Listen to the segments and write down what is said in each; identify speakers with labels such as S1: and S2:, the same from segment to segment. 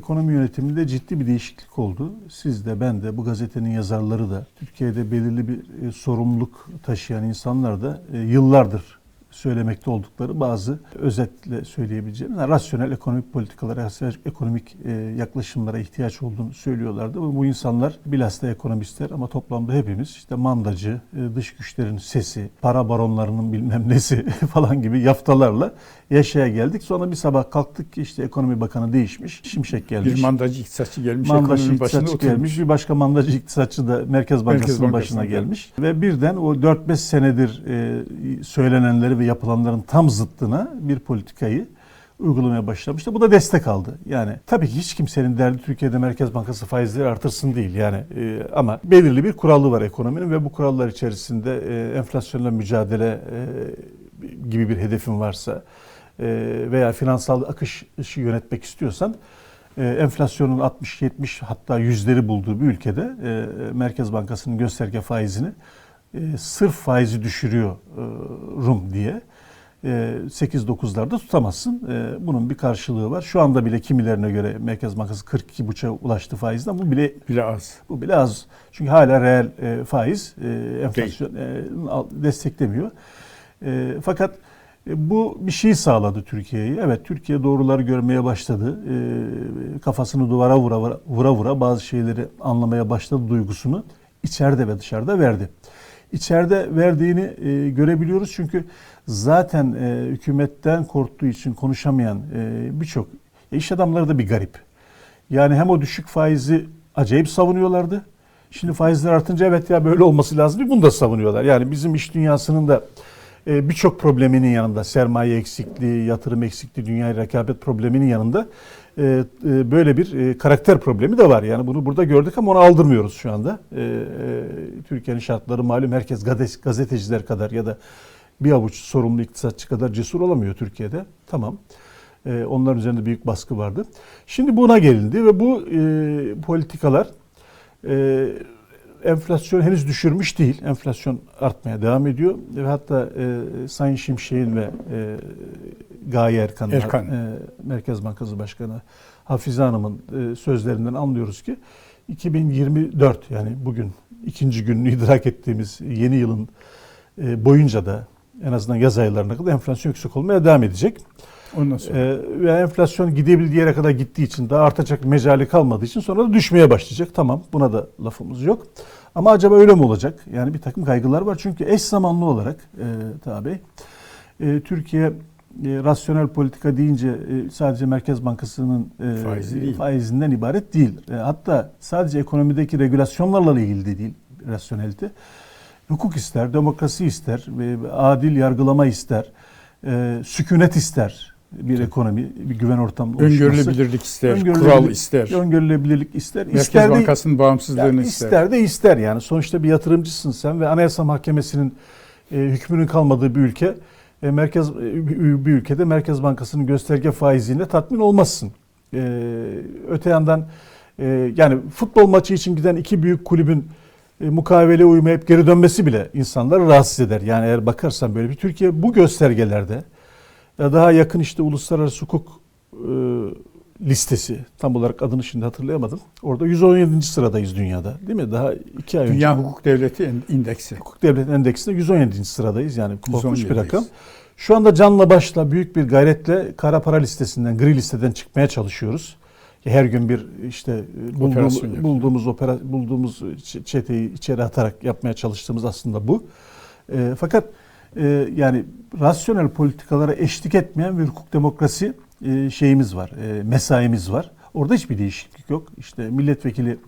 S1: ekonomi yönetiminde ciddi bir değişiklik oldu. Siz de ben de bu gazetenin yazarları da Türkiye'de belirli bir e, sorumluluk taşıyan insanlar da e, yıllardır söylemekte oldukları bazı özetle söyleyebileceğim yani rasyonel ekonomik politikalara, rasyonel ekonomik e, yaklaşımlara ihtiyaç olduğunu söylüyorlardı. Bu insanlar bilhassa ekonomistler ama toplamda hepimiz işte mandacı, e, dış güçlerin sesi, para baronlarının bilmem nesi falan gibi yaftalarla yaşaya geldik. Sonra bir sabah kalktık ki işte ekonomi bakanı değişmiş, Şimşek gelmiş.
S2: Bir mandacı iktisatçı gelmiş
S1: Mandacı
S2: ekonominin başında
S1: iktisatçı
S2: oturmuş.
S1: gelmiş, bir başka mandacı iktisatçı da Merkez Bankası'nın
S2: Bankası'na
S1: başına gelmiş. Ve birden o 4-5 senedir e, söylenenleri ve yapılanların tam zıttına bir politikayı uygulamaya başlamıştı. Bu da destek aldı. Yani tabii ki hiç kimsenin derdi Türkiye'de Merkez Bankası faizleri artırsın değil. Yani e, ama belirli bir kuralı var ekonominin ve bu kurallar içerisinde e, enflasyonla mücadele e, gibi bir hedefin varsa e, veya finansal akışı yönetmek istiyorsan e, enflasyonun 60-70 hatta yüzleri bulduğu bir ülkede e, Merkez Bankası'nın gösterge faizini e, sırf faizi düşürüyor e, Rum diye e, 8-9'larda tutamazsın. E, bunun bir karşılığı var. Şu anda bile kimilerine göre Merkez Bankası 42,5'a ulaştı faizden. Bu bile
S2: Bile az.
S1: bu bile az. Çünkü hala reel e, faiz e, enflasyon e, desteklemiyor. E, fakat e, bu bir şey sağladı Türkiye'yi. Evet Türkiye doğruları görmeye başladı. E, kafasını duvara vura, vura vura bazı şeyleri anlamaya başladı duygusunu içeride ve dışarıda verdi. İçeride verdiğini e, görebiliyoruz çünkü zaten e, hükümetten korktuğu için konuşamayan e, birçok e, iş adamları da bir garip. Yani hem o düşük faizi acayip savunuyorlardı. Şimdi faizler artınca evet ya böyle olması lazım bunu da savunuyorlar. Yani bizim iş dünyasının da e, birçok probleminin yanında sermaye eksikliği, yatırım eksikliği, dünya rekabet probleminin yanında böyle bir e, karakter problemi de var. Yani bunu burada gördük ama onu aldırmıyoruz şu anda. E, e, Türkiye'nin şartları malum herkes gazete- gazeteciler kadar ya da bir avuç sorumlu iktisatçı kadar cesur olamıyor Türkiye'de. Tamam. E, onların üzerinde büyük baskı vardı. Şimdi buna gelindi ve bu e, politikalar e, enflasyon henüz düşürmüş değil. Enflasyon artmaya devam ediyor ve hatta e, Sayın Şimşek'in ve e, Gaye Erkan'ın
S2: Erkan.
S1: e, Merkez Bankası Başkanı Hafize Hanım'ın e, sözlerinden anlıyoruz ki 2024 yani bugün ikinci gününü idrak ettiğimiz yeni yılın e, boyunca da en azından yaz aylarına kadar enflasyon yüksek olmaya devam edecek.
S2: Ondan sonra.
S1: Ee, ve enflasyon gidebildiği yere kadar gittiği için daha artacak mecali kalmadığı için sonra da düşmeye başlayacak. Tamam buna da lafımız yok. Ama acaba öyle mi olacak? Yani bir takım kaygılar var. Çünkü eş zamanlı olarak e, Bey, e, Türkiye e, rasyonel politika deyince e, sadece Merkez Bankası'nın e,
S2: Faizi değil.
S1: faizinden ibaret değil. E, hatta sadece ekonomideki regülasyonlarla ilgili de değil rasyonelite. Hukuk ister, demokrasi ister, ve adil yargılama ister, e, sükunet ister bir ekonomi, bir güven ortamı.
S2: Öngörülebilirlik ister,
S1: Öngörülebilir-
S2: kural ister.
S1: Öngörülebilirlik ister.
S2: Merkez
S1: ister de,
S2: Bankası'nın bağımsızlığını
S1: yani
S2: ister.
S1: ister de ister yani. Sonuçta bir yatırımcısın sen ve Anayasa Mahkemesi'nin e, hükmünün kalmadığı bir ülke, e, merkez e, bir ülkede Merkez Bankası'nın gösterge faiziyle tatmin olmazsın. E, öte yandan e, yani futbol maçı için giden iki büyük kulübün e, mukavele uymayıp geri dönmesi bile insanları rahatsız eder. Yani eğer bakarsan böyle bir Türkiye bu göstergelerde daha yakın işte uluslararası hukuk e, listesi tam olarak adını şimdi hatırlayamadım. Orada 117. sıradayız dünyada değil mi? Daha iki ay önce
S2: Dünya Hukuk Devleti en- İndeksi.
S1: hukuk devlet endeksinde 117. sıradayız. Yani korkunç bir
S2: 117'deyiz.
S1: rakam. Şu anda canla başla büyük bir gayretle kara para listesinden, gri listeden çıkmaya çalışıyoruz. Her gün bir işte e, bulduğumuz, bulduğumuz opera, bulduğumuz çeteyi içeri atarak yapmaya çalıştığımız aslında bu. E, fakat e, yani rasyonel politikalara eşlik etmeyen bir hukuk demokrasi e, şeyimiz var, e, mesaimiz var. Orada hiçbir değişiklik yok. İşte milletvekili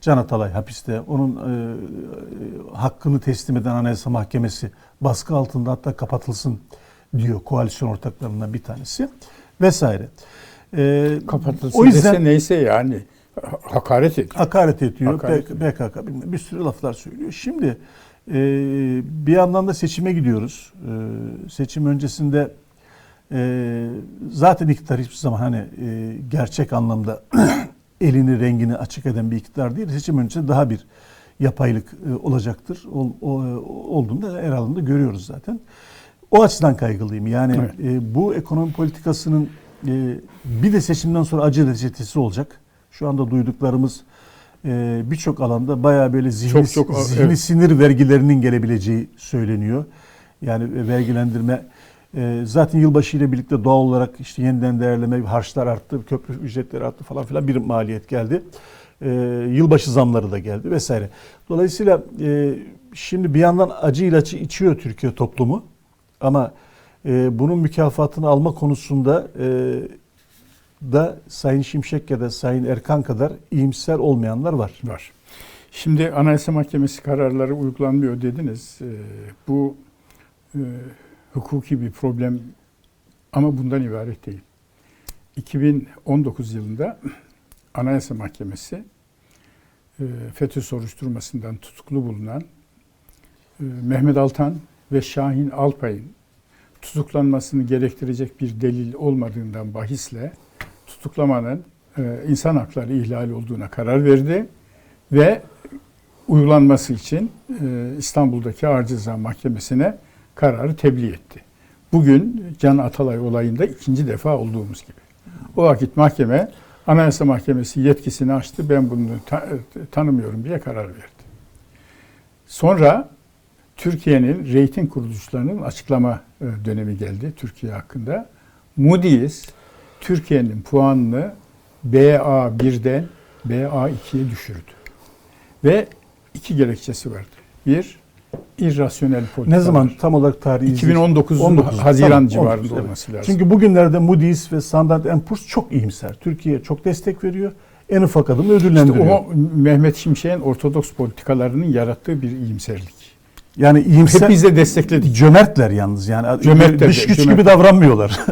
S1: Can Atalay hapiste. Onun e, e, hakkını teslim eden Anayasa Mahkemesi baskı altında hatta kapatılsın diyor koalisyon ortaklarından bir tanesi vesaire. E,
S2: Kapatılsın
S1: o yüzden
S2: dese neyse yani. Ha- Hakaret ediyor.
S1: hakaret ediyor.
S2: Hakaret
S1: PKK bilmem bir sürü laflar söylüyor. Şimdi e, bir yandan da seçime gidiyoruz. E, seçim öncesinde e, zaten iktidar hiçbir zaman hani e, gerçek anlamda elini rengini açık eden bir iktidar değil. Seçim öncesinde daha bir yapaylık e, olacaktır. Ol, o, olduğunda her alanda görüyoruz zaten. O açıdan kaygılıyım. Yani
S2: Evet.
S1: e, bu ekonomi politikasının e, bir de seçimden sonra acı reçetesi olacak. Şu anda duyduklarımız e, birçok alanda bayağı böyle zihni,
S2: Çok çok,
S1: zihni
S2: evet.
S1: sinir vergilerinin gelebileceği söyleniyor. Yani vergilendirme e, zaten yılbaşı ile birlikte doğal olarak işte yeniden değerleme harçlar arttı, köprü ücretleri arttı falan filan bir maliyet geldi. E, yılbaşı zamları da geldi vesaire. Dolayısıyla e, şimdi bir yandan acı ilacı içiyor Türkiye toplumu ama e, bunun mükafatını alma konusunda e, da Sayın Şimşek ya da Sayın Erkan kadar iyimser olmayanlar var.
S2: Var. Şimdi Anayasa Mahkemesi kararları uygulanmıyor dediniz. Ee, bu e, hukuki bir problem ama bundan ibaret değil. 2019 yılında Anayasa Mahkemesi e, FETÖ soruşturmasından tutuklu bulunan e, Mehmet Altan ve Şahin Alpay'ın tutuklanmasını gerektirecek bir delil olmadığından bahisle tutuklamanın e, insan hakları ihlali olduğuna karar verdi ve uygulanması için e, İstanbul'daki Ağır Ceza Mahkemesi'ne kararı tebliğ etti. Bugün Can Atalay olayında ikinci defa olduğumuz gibi. O vakit mahkeme Anayasa Mahkemesi yetkisini açtı. Ben bunu ta- tanımıyorum diye karar verdi. Sonra Türkiye'nin reyting kuruluşlarının açıklama e, dönemi geldi Türkiye hakkında. Moody's Türkiye'nin puanını BA1'den BA2'ye düşürdü. Ve iki gerekçesi vardı. Bir, irrasyonel politikalar.
S1: Ne zaman tam olarak tarihi
S2: 2019
S1: 19,
S2: Haziran
S1: tamam,
S2: civarında
S1: 19, evet.
S2: olması lazım.
S1: Çünkü bugünlerde Moody's ve Standard Poor's çok iyimser. Türkiye çok destek veriyor. En ufak adımı
S2: İşte
S1: ödüllendiriyor.
S2: o Mehmet Şimşek'in ortodoks politikalarının yarattığı bir iyimserlik.
S1: yani iyimser
S2: Hep biz de destekledik.
S1: cömertler yalnız yani
S2: Cömertler,
S1: dış güç
S2: cömert.
S1: gibi davranmıyorlar.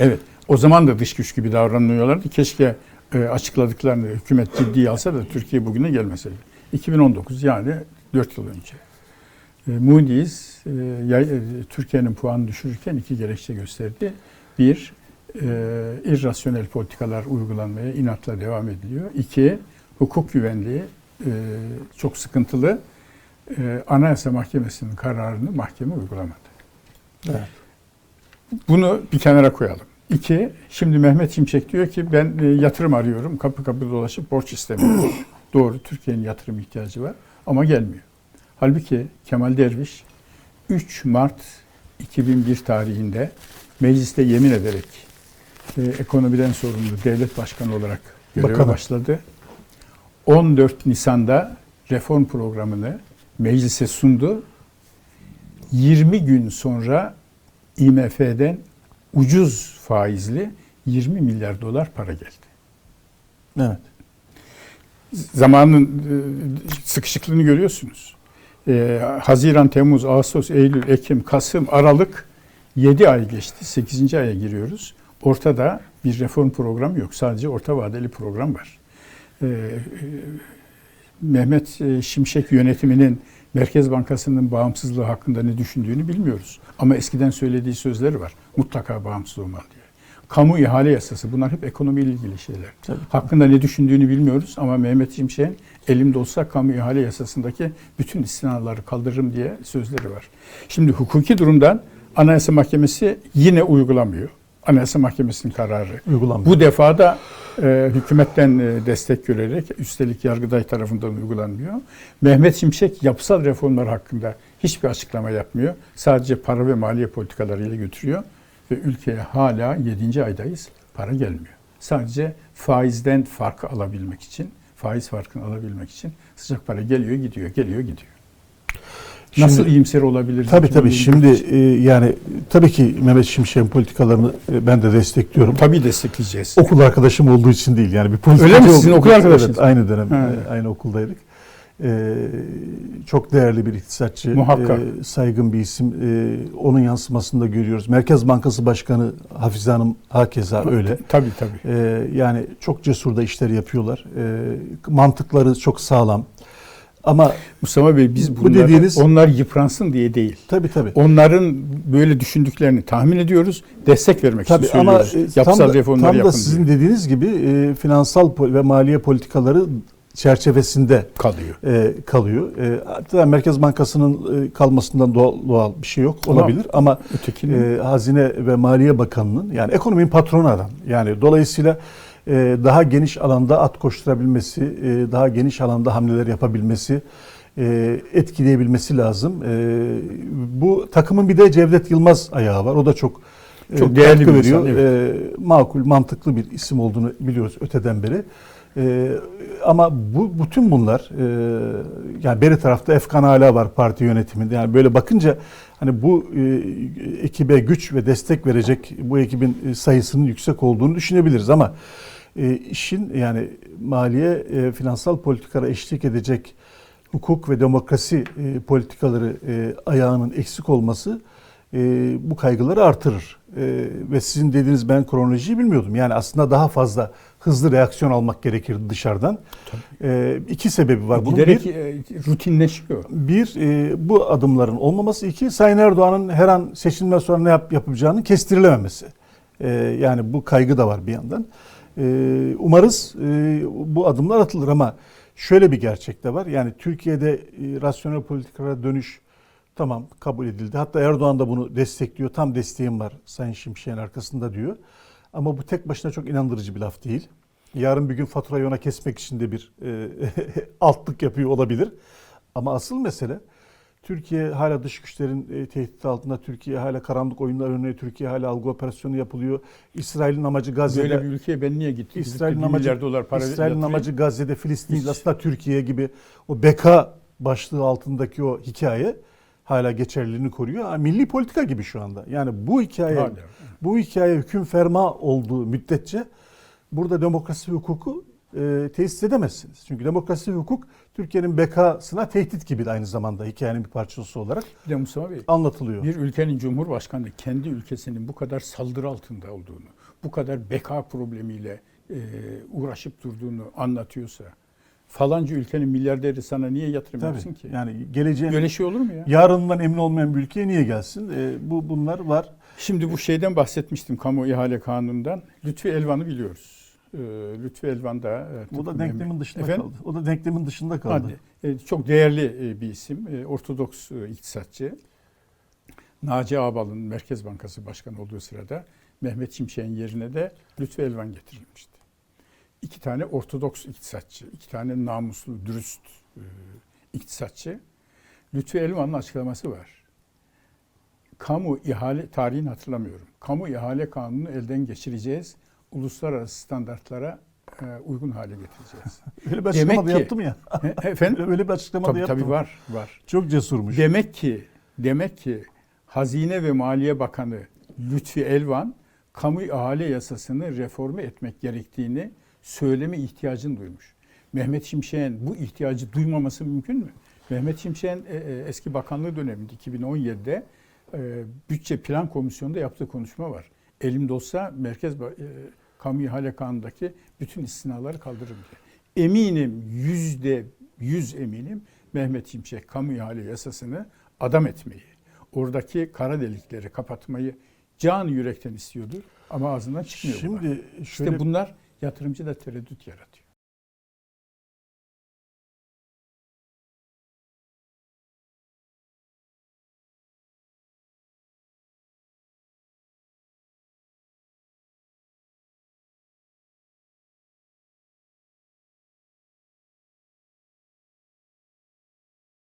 S2: Evet. O zaman da dış güç gibi davranıyorlardı. Keşke e, açıkladıklarını hükümet ciddiye alsa da Türkiye bugüne gelmeseydi. 2019 yani 4 yıl önce. E, Moody's e, e, Türkiye'nin puanını düşürürken iki gerekçe gösterdi. Bir, e, irrasyonel politikalar uygulanmaya inatla devam ediliyor. İki, hukuk güvenliği e, çok sıkıntılı. E, Anayasa Mahkemesi'nin kararını mahkeme uygulamadı.
S1: Evet.
S2: Bunu bir kenara koyalım. İki, şimdi Mehmet Şimşek diyor ki ben e, yatırım arıyorum, kapı kapı dolaşıp borç istemiyorum. Doğru, Türkiye'nin yatırım ihtiyacı var ama gelmiyor. Halbuki Kemal Derviş 3 Mart 2001 tarihinde mecliste yemin ederek e, ekonomiden sorumlu devlet başkanı olarak göreve
S1: Bakanı.
S2: başladı. 14 Nisan'da reform programını meclise sundu. 20 gün sonra IMF'den ucuz faizli 20 milyar dolar para geldi.
S1: evet.
S2: Zamanın e, sıkışıklığını görüyorsunuz. E, Haziran, Temmuz, Ağustos, Eylül, Ekim, Kasım, Aralık 7 ay geçti. 8. aya giriyoruz. Ortada bir reform programı yok. Sadece orta vadeli program var. E, Mehmet e, Şimşek yönetiminin Merkez Bankası'nın bağımsızlığı hakkında ne düşündüğünü bilmiyoruz. Ama eskiden söylediği sözleri var. Mutlaka bağımsız olmalı diye. Kamu ihale yasası bunlar hep ekonomiyle ilgili şeyler.
S1: Tabii.
S2: Hakkında ne düşündüğünü bilmiyoruz ama Mehmet Şimşek'in elimde olsa kamu ihale yasasındaki bütün istinaları kaldırırım diye sözleri var. Şimdi hukuki durumdan Anayasa Mahkemesi yine uygulamıyor. Anayasa Mahkemesi'nin kararı.
S1: Uygulanmıyor.
S2: Bu defa da e, hükümetten e, destek görerek üstelik Yargıtay tarafından uygulanmıyor. Mehmet Şimşek yapısal reformlar hakkında hiçbir açıklama yapmıyor. Sadece para ve maliye politikalarıyla götürüyor ve ülkeye hala 7. aydayız. Para gelmiyor. Sadece faizden farkı alabilmek için, faiz farkını alabilmek için sıcak para geliyor, gidiyor, geliyor, gidiyor. Nasıl iyimser olabiliriz?
S1: Tabii tabii
S2: 2021
S1: şimdi e, yani tabii ki Mehmet Şimşek'in politikalarını e, ben de destekliyorum.
S2: Tabii destekleyeceğiz.
S1: Okul arkadaşım olduğu için değil yani bir politikacı
S2: Öyle mi? Sizin okul arkadaşınız?
S1: Evet, aynı dönem
S2: Ha.
S1: e, aynı okuldaydık. E, çok değerli bir iktisatçı,
S2: Muhakkak.
S1: e, saygın bir isim. E, onun yansımasını da görüyoruz. Merkez Bankası Başkanı Hafize Hanım hakeza öyle.
S2: Tabii tabii.
S1: E, yani çok cesur da işler yapıyorlar. E, mantıkları çok sağlam. Ama
S2: Mustafa Bey biz
S1: Bu
S2: bunları,
S1: dediğiniz-
S2: onlar yıpransın diye değil.
S1: tabii tabii.
S2: Onların böyle düşündüklerini tahmin ediyoruz. Destek vermek
S1: Tabii
S2: için
S1: ama
S2: söylüyoruz.
S1: e,
S2: Yapısal
S1: tam da,
S2: reformlar
S1: tam da
S2: yapın
S1: sizin
S2: diye.
S1: dediğiniz gibi e, finansal ve maliye politikaları çerçevesinde
S2: kalıyor.
S1: e, kalıyor. E, hatta Merkez Bankası'nın e, kalmasından doğal, doğal bir şey yok
S2: Ama
S1: olabilir ama
S2: Ötekinin
S1: e, Hazine ve Maliye Bakanı'nın yani ekonominin patronu adam. Yani dolayısıyla daha geniş alanda at koşturabilmesi, e, daha geniş alanda hamleler yapabilmesi, e, etkileyebilmesi lazım. E, bu takımın bir de Cevdet Yılmaz ayağı var. O da çok e,
S2: Çok değerli bir insan,
S1: veriyor. E, makul, mantıklı bir isim olduğunu biliyoruz öteden beri. E, ama bu bütün bunlar e, yani beri tarafta Efkan Ala var parti yönetiminde. Yani böyle bakınca hani bu e, ekibe güç ve destek verecek bu ekibin e, sayısının yüksek olduğunu düşünebiliriz ama e, işin yani maliye e, finansal politikalara eşlik edecek hukuk ve demokrasi e, politikaları e, ayağının eksik olması e, bu kaygıları artırır. E, ve sizin dediğiniz ben kronolojiyi bilmiyordum. Yani aslında daha fazla hızlı reaksiyon almak gerekirdi dışarıdan. E, iki sebebi var bunun.
S2: giderek
S1: Bir,
S2: e, rutinleşiyor.
S1: bir e, bu adımların olmaması. iki Sayın Erdoğan'ın her an seçimden sonra ne yap, yapacağını kestirilememesi. E, yani bu kaygı da var bir yandan. E, umarız e, bu adımlar atılır ama şöyle bir gerçek de var. Yani Türkiye'de e, rasyonel politikalara dönüş tamam kabul edildi. Hatta Erdoğan da bunu destekliyor. Tam desteğim var Sayın Şimşek'in arkasında diyor. Ama bu tek başına çok inandırıcı bir laf değil. Yarın bir gün faturayı ona kesmek için de bir e, altlık yapıyor olabilir. Ama asıl mesele Türkiye hala dış güçlerin e, tehdit altında. Türkiye hala karanlık oyunlar önüne. Türkiye hala algı operasyonu yapılıyor. İsrail'in amacı Gazze'de.
S2: Böyle bir ülkeye ben niye gittim?
S1: İsrail'in amacı,
S2: dolar para
S1: İsrail'in amacı Gazze'de Filistin. Aslında Türkiye gibi o beka başlığı altındaki o hikaye hala geçerliliğini koruyor. Milli politika gibi şu anda. Yani bu hikaye
S2: Hala.
S1: Bu hikaye hüküm ferma olduğu müddetçe burada demokrasi hukuku e, tesis edemezsiniz. Çünkü demokrasi hukuk Türkiye'nin bekasına tehdit gibi aynı zamanda hikayenin bir parçası olarak
S2: Bir de Mustafa Bey,
S1: anlatılıyor.
S2: bir ülkenin cumhurbaşkanı kendi ülkesinin bu kadar saldırı altında olduğunu, bu kadar beka problemiyle e, uğraşıp durduğunu anlatıyorsa, falanca ülkenin milyarderi sana niye yatırım
S1: Tabii.
S2: yapsın ki?
S1: Yani geleceğin
S2: Böyle şey olur mu ya?
S1: yarından emin olmayan bir ülkeye niye gelsin? E, bu bunlar var.
S2: Şimdi bu şeyden bahsetmiştim kamu ihale kanunundan. Lütfi Elvan'ı biliyoruz. Ee, Lütfi Elvan da e,
S1: O da denklemin dışında
S2: Efendim?
S1: kaldı. O da denklemin dışında kaldı.
S2: Hadi. E, çok değerli e, bir isim. Ortodoks iktisatçı. Naci Ağbal'ın Merkez Bankası Başkanı olduğu sırada Mehmet Şimşek'in yerine de Lütfi Elvan getirilmişti. İki tane Ortodoks iktisatçı, iki tane namuslu, dürüst iktisatçı. Lütfi Elvan'ın açıklaması var. Kamu ihale, tarihini hatırlamıyorum. Kamu ihale kanunu elden geçireceğiz. Uluslararası standartlara e, uygun hale getireceğiz.
S1: Öyle bir açıklama da yaptım ya.
S2: E, Efendim?
S1: Öyle bir açıklama da
S2: Tabii
S1: yaptım.
S2: tabii var, var.
S1: Çok cesurmuş.
S2: Demek ki demek ki Hazine ve Maliye Bakanı Lütfi Elvan kamu ihale yasasını reforme etmek gerektiğini söyleme ihtiyacını duymuş. Mehmet Şimşek'in bu ihtiyacı duymaması mümkün mü? Mehmet Şimşek'in e, e, eski bakanlığı döneminde 2017'de e, Bütçe Plan Komisyonu'nda yaptığı konuşma var. Elimde olsa Merkez e, Kamu İhale Kanunu'ndaki bütün istinaları kaldırırım diye. Eminim yüzde yüz eminim Mehmet Şimşek kamu ihale yasasını adam etmeyi, oradaki kara delikleri kapatmayı can yürekten istiyordur ama ağzından çıkmıyor.
S1: Şimdi şöyle
S2: İşte bunlar yatırımcı da tereddüt yaratıyor.